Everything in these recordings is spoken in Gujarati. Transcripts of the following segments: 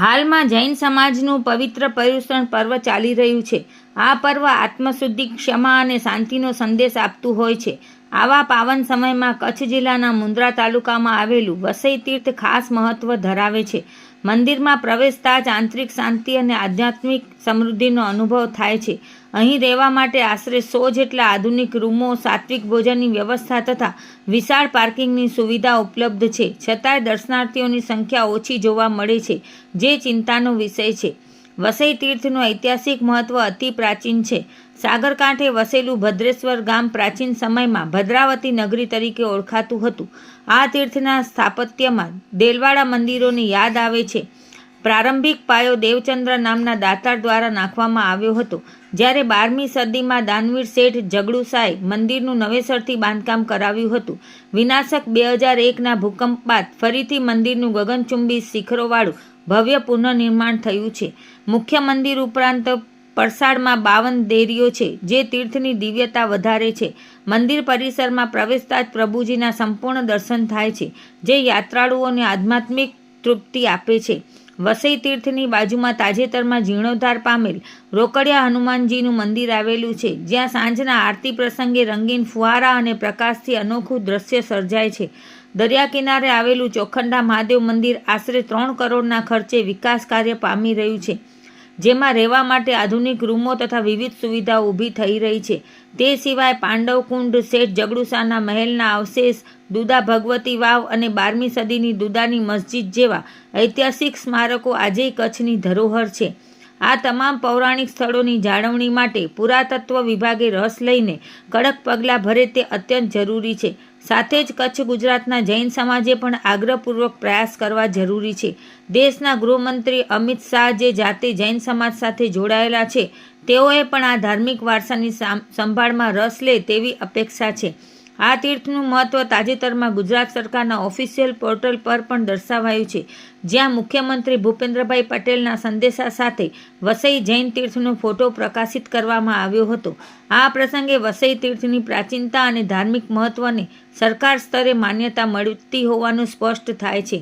હાલમાં જૈન સમાજનું પવિત્ર પર્યુષણ પર્વ ચાલી રહ્યું છે. આ પર્વ આત્મશુદ્ધિ, ક્ષમા અને શાંતિનો સંદેશ આપતું હોય છે. આવા પાવન સમયમાં કચ્છ જિલ્લાના મુન્દ્રા તાલુકામાં આવેલું વસઈ તીર્થ ખાસ મહત્વ ધરાવે છે. મંદિરમાં પ્રવેશતા જ આંતરિક શાંતિ અને આધ્યાત્મિક સમૃદ્ધિનો અનુભવ થાય છે. અહીં રહેવા માટે આશરે સો જેટલા આધુનિક રૂમો, સાત્વિક ભોજનની વ્યવસ્થા તથા વિશાળ પાર્કિંગની સુવિધા ઉપલબ્ધ છે. છતાંય દર્શનાર્થીઓની સંખ્યા ઓછી જોવા મળે છે, જે ચિંતાનો વિષય છે. વસઈ તીર્થનું ઐતિહાસિક મહત્વ અતિ પ્રાચીન છે. સાગરકાંઠે વસેલું ભદ્રેશ્વર ગામ પ્રાચીન સમયમાં ભદ્રાવતી નગરી તરીકે ઓળખાતું હતું. આ તીર્થના સ્થાપત્યમાં દેલવાડા મંદિરોની યાદ આવે છે. પ્રારંભિક પાયો દેવચંદ્ર નામના દાતાર દ્વારા નાખવામાં આવ્યો હતો, જ્યારે બારમી સદીમાં દાનવીર શેઠ જગડુસાએ મંદિરનું નવેસરથી બાંધકામ કરાવ્યું હતું. વિનાશક બે હજાર એકના ભૂકંપ બાદ ફરીથી મંદિરનું ગગનચુંબી શિખરોવાળું ભવ્ય પુનઃનિર્માણ થયું છે. મુખ્ય મંદિર ઉપરાંત પરસાળમાં બાવન દેરીઓ છે, જે તીર્થની દિવ્યતા વધારે છે. મંદિર પરિસરમાં પ્રવેશતા જ પ્રભુજીના સંપૂર્ણ દર્શન થાય છે, જે યાત્રાળુઓને આધ્યાત્મિક તૃપ્તિ આપે છે. વસઈ તીર્થની બાજુમાં તાજેતરમાં જીર્ણોદ્ધાર પામેલ રોકડિયા હનુમાનજીનું મંદિર આવેલું છે, જ્યાં સાંજના આરતી પ્રસંગે રંગીન ફુવારા અને પ્રકાશથી અનોખું દ્રશ્ય સર્જાય છે. દરિયા કિનારે આવેલું ચોખંડા મહાદેવ મંદિર આશરે ત્રણ કરોડના ખર્ચે વિકાસ કાર્ય પામી રહ્યું છે. જેમાં રહેવા માટે આધુનિક રૂમો તથા વિવિધ સુવિધાઓ ઊભી થઈ રહી છે. તે સિવાય પાંડવકુંડ શેઠ જગડુસાના મહેલના અવશેષ, દુદા ભગવતી વાવ અને બારમી સદીની દુદાની મસ્જિદ જેવા ઐતિહાસિક સ્મારકો આજેય કચ્છની ધરોહર છે. આ તમામ પૌરાણિક સ્થળોની જાળવણી માટે પુરાતત્વ વિભાગે રસ લઈને કડક પગલાં ભરે તે અત્યંત જરૂરી છે. સાથે જ કચ્છ ગુજરાતના જૈન સમાજે પણ આગ્રહપૂર્વક પ્રયાસ કરવા જરૂરી છે. દેશના ગૃહમંત્રી અમિત શાહ જે જાતે જૈન સમાજ સાથે જોડાયેલા છે, તેઓએ પણ આ ધાર્મિક વારસાની સંભાળમાં રસ લે તેવી અપેક્ષા છે. આ તીર્થનું મહત્વ તાજેતરમાં ગુજરાત સરકારના ઓફિશિયલ પોર્ટલ પર પણ દર્શાવાયું છે, જ્યાં મુખ્યમંત્રી ભૂપેન્દ્રભાઈ પટેલના સંદેશા સાથે વસઈ જૈન તીર્થનો ફોટો પ્રકાશિત કરવામાં આવ્યો હતો. આ પ્રસંગે વસઈ તીર્થની પ્રાચીનતા અને ધાર્મિક મહત્વને સરકાર સ્તરે માન્યતા મળતી હોવાનું સ્પષ્ટ થાય છે.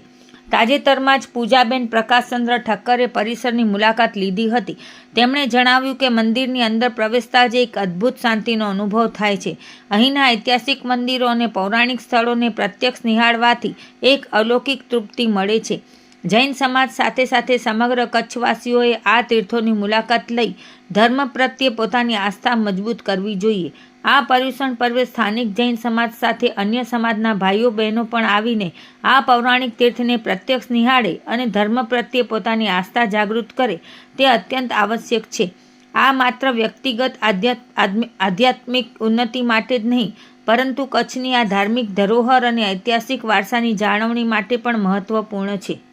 તાજેતરમાં જ પૂજાબેન પ્રકાશચંદ્ર ઠક્કરે પરિસરની મુલાકાત લીધી હતી. તેમણે જણાવ્યું કે મંદિરની અંદર પ્રવેશતા જ એક અદ્ભુત શાંતિનો અનુભવ થાય છે. અહીંના ઐતિહાસિક મંદિરો અને પૌરાણિક સ્થળોને પ્રત્યક્ષ નિહાળવાથી એક અલૌકિક તૃપ્તિ મળે છે. જૈન સમાજ સાથે સાથે સમગ્ર કચ્છવાસીઓએ આ તીર્થોની મુલાકાત લઈ ધર્મ પ્રત્યે પોતાની આસ્થા મજબૂત કરવી જોઈએ. આ પર્યુષણ પર્વે સ્થાનિક જૈન સમાજ સાથે અન્ય સમાજના ભાઈઓ બહેનો પણ આવીને આ પૌરાણિક તીર્થને પ્રત્યક્ષ નિહાળે અને ધર્મ પ્રત્યે પોતાની આસ્થા જાગૃત કરે તે અત્યંત આવશ્યક છે. આ માત્ર વ્યક્તિગત આધ્યાત્ આધ્યાત્મિક ઉન્નતિ માટે જ નહીં, પરંતુ કચ્છની આ ધાર્મિક ધરોહર અને ઐતિહાસિક વારસાની જાળવણી માટે પણ મહત્વપૂર્ણ છે.